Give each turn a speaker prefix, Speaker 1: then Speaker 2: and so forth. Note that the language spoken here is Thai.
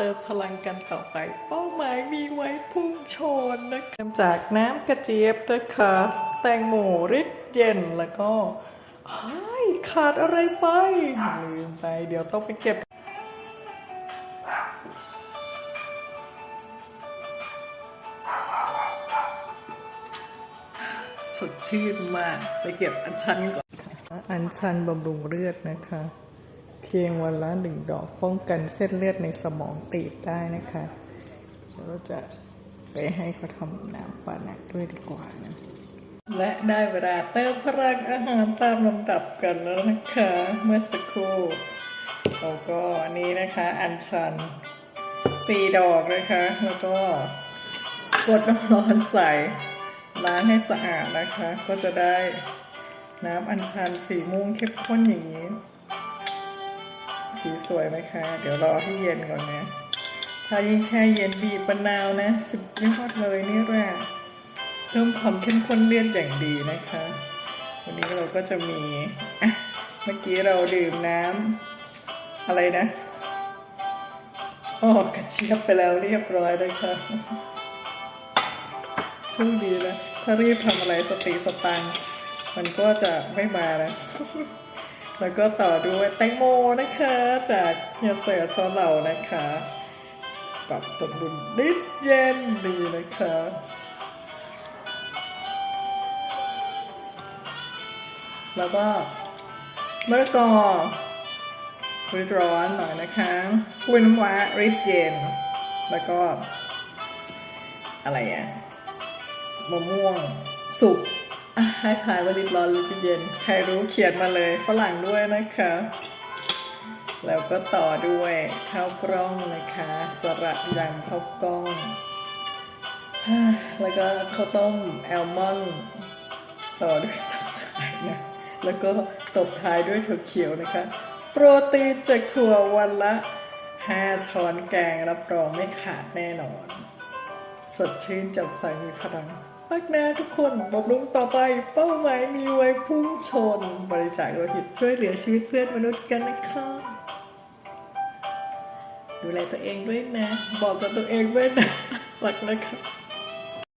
Speaker 1: เติมพลังกันต่อไป เป้าหมายมีไว้พุ่งชนนะคะจากน้ำกระเจี๊ยบนะคะ แตงโมริดเย็นแล้วก็เฮ้ยขาดอะไรไป ลืมไป เดี๋ยวต้องไปเก็บสดชื่นมาก ไปเก็บอัญชันก่อนอัญชันบำรุงเลือดนะคะ เพียงวันละหนึ่งดอกป้องกันเส้นเลือดในสมองตีบได้นะคะแล้วก็จะไปให้เขาทำน้ำปานักด้วยดีกว่านะและได้เวลาเติมพลังอาหารตามลำดับกันแล้วนะคะ เมื่อสักครู่เราก็อันนี้นะคะ อัญชันสี่ดอกนะคะ แล้วก็กดน้ำร้อนใส่ล้างให้สะอาดนะคะ ก็จะได้น้ำอัญชันสีม่วงเข้มข้นอย่างนี้ สีสวยไหมคะ เดี๋ยวรอให้เย็นก่อนนะ ถ้ายิ่งแช่เย็นบีบมะนาวนะ สุดยอดเลยนี่แหละเพิ่มความเข้มข้นเลือดอย่างดีนะคะ วันนี้เราก็จะมีอะเมื่อกี้เราดื่มน้ำอะไรนะอ๋อกระเจี๊ยบไปแล้วเรียบร้อยเลยค่ะซึ่งดีเลยถ้ารีบทำอะไรสติสตังมันก็จะไม่มาแล้ว แล้วก็ต่อด้วยแตงโมนะคะ จากเฮียเสือซอเหล่านะคะปรับสมดุลนิดเย็นดีนะคะแล้วก็มะละกอริดร้อนหน่อยนะคะกล้วยน้ำว้าริดเย็น แล้วก็ อะไรอะมะม่วงสุก ให้ทายว่าริดร้อนหรือริดเย็น ใครรู้เขียนมาเลยฝรั่งด้วยนะคะ แล้วก็ต่อด้วยข้าวกล้องนะคะ สระยำข้าวกล้อง แล้วก็ข้าวต้มแอลมอนด์ต่อด้วยจับฉ่ายนะแล้วก็ตบท้ายด้วยถั่วเขียวนะคะ โปรตีนจากถั่ววันละ 5 ช้อนแกงรับรองไม่ขาดแน่นอน สดชื่นจับใสมีพลัง พักหน้าทุกคนบำรุงต่อไปเป้าหมายมีไว้พุ่งชน บริจาคโลหิตช่วยเหลือชีวิตเพื่อนมนุษย์กันนะคะ ดูแลตัวเองด้วยนะ บอกกับตัวเองด้วยนะหลักนะครับ